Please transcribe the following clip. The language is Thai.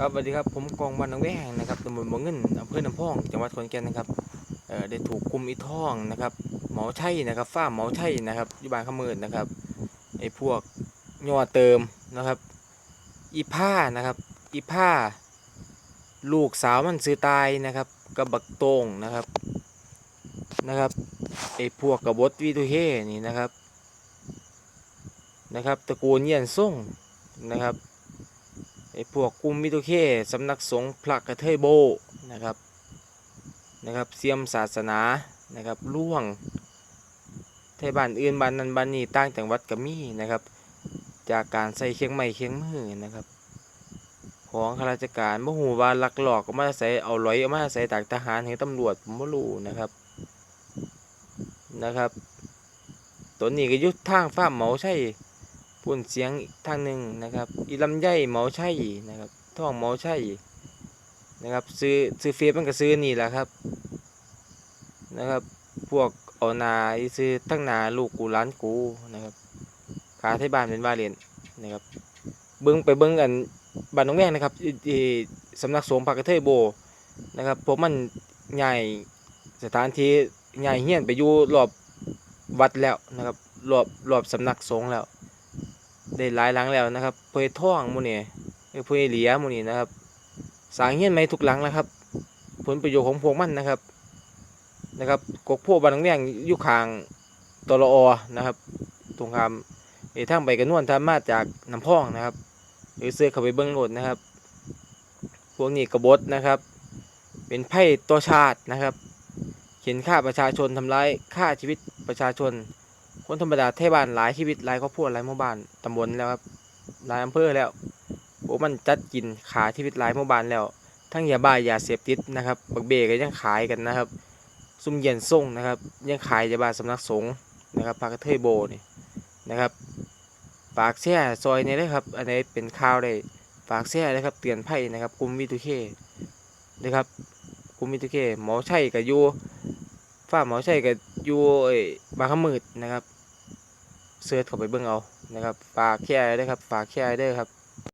ครับสวัสดีครับผมกองวันนังแวงนะครับตำบลบ่อเงินอำเภอน้ำพองจังหวัดขอนแก่นนะครับเอ่อได้ถูกคุมอีท่องนะครับหมาไช่นะครับฟ้าหมาไช่นะครับอยู่บ้านขมืนนะครับไอ้พวกยอเติมนะครับอีผ้านะครับอีผ้า ลูกสาวมันซื้อตายนะครับกับบักโตงนะครับนะครับไอ้พวกกระบฏวีทุเฮนี่นะครับนะครับตระกูลเยี่ยนส่งนะครับ ไอ้พวกกุมมิตุเคสำนักสงฆ์พระกระเทยโบนะครับนะครับเสียมศาสนานะครับล่วงไทยบ้านอื่นบ้านนั้นบ้านนี้ต่างจังหวัดก็มีนะครับ จากการใส่เคียงไม้เคียงมือนะครับ ของข้าราชการบ่ฮู้ว่าลักหลอบก็มาใส่เอาร้อยเอามาใส่จากทหารหรือตำรวจผมบ่รู้นะครับนะครับ ตัวนี้ก็ยุทางฟ้าร์มเหมาใช่ ปุ่นเสียงอีกทางหนึ่งนะครับอีลำไยเหมาใช่นะครับท่องเหมาใช่นะครับซื้อซื้อเฟซมันก็ซื้อนี่แหละครับนะครับ พวกเอานาซื้อทั้งนาลูกกูร้านกูนะครับขาที่บ้านเป็นว่าเรียนนะครับเบิ้งไปเบิ้งกันบ้านน้องแวงนะครับสำนักสงฆ์พระกระเทยโบนะครับผมมันใหญ่สถานที่ใหญ่เฮี้ยนไปอยู่รอบวัดแล้วนะครับรอบรอบสำนักสงฆ์แล้ว ได้หลายหลังแล้วนะครับเพื่อท่องมูนี่เอ้ยเพื่อเหลียมูนี่นะครับ สางเฮียนใหม่ทุกหลังแล้วครับ ผลประโยชน์ของพวกมันนะครับนะครับกกพวกบานงแวงยู่ข้างตลอนะครับ ตรงข้ามไอ้ทางไปกันนวลทามาจากน้ำพองนะครับหรือเสื้อเข้าไปเบิ้องโหลดนะครับ พวกนี้กบฏนะครับ เป็นไพ่ตัวชาตินะครับ เขียนฆ่าประชาชนทำร้ายฆ่าชีวิตประชาชน คนธรรมดาเทบ้านหลายชีวิตหลายครอบครัวหลายหมู่บ้านตำบลแล้วครับหลายอำเภอแล้วพวกมันจัดกินขาชีวิตหลายหมู่บ้านแล้ว ทั้งยาบ้ายาเสพติดนะครับบักเบก็ยังขายกันนะครับซุ่มเย็นส่งนะครับยังขายยาบ้าสำนักสงฆ์นะครับพากระเทยโบนี่นะครับฝากแช่ซอยนี้เลยครับ อันนี้เป็นข่าวได้ฝากแช่เลยครับเตือนภัยนะครับกลุ่มวิทุเคนะครับกลุ่มวิทุเคหมอใช่กับยูฝ้าหมอใช่กับยูไอ้บางขมืดนะครับ เสิร์ชเข้าไปเบิ่งเอานะครับฝากแค่ได้ครับฝากแค่ได้ครับ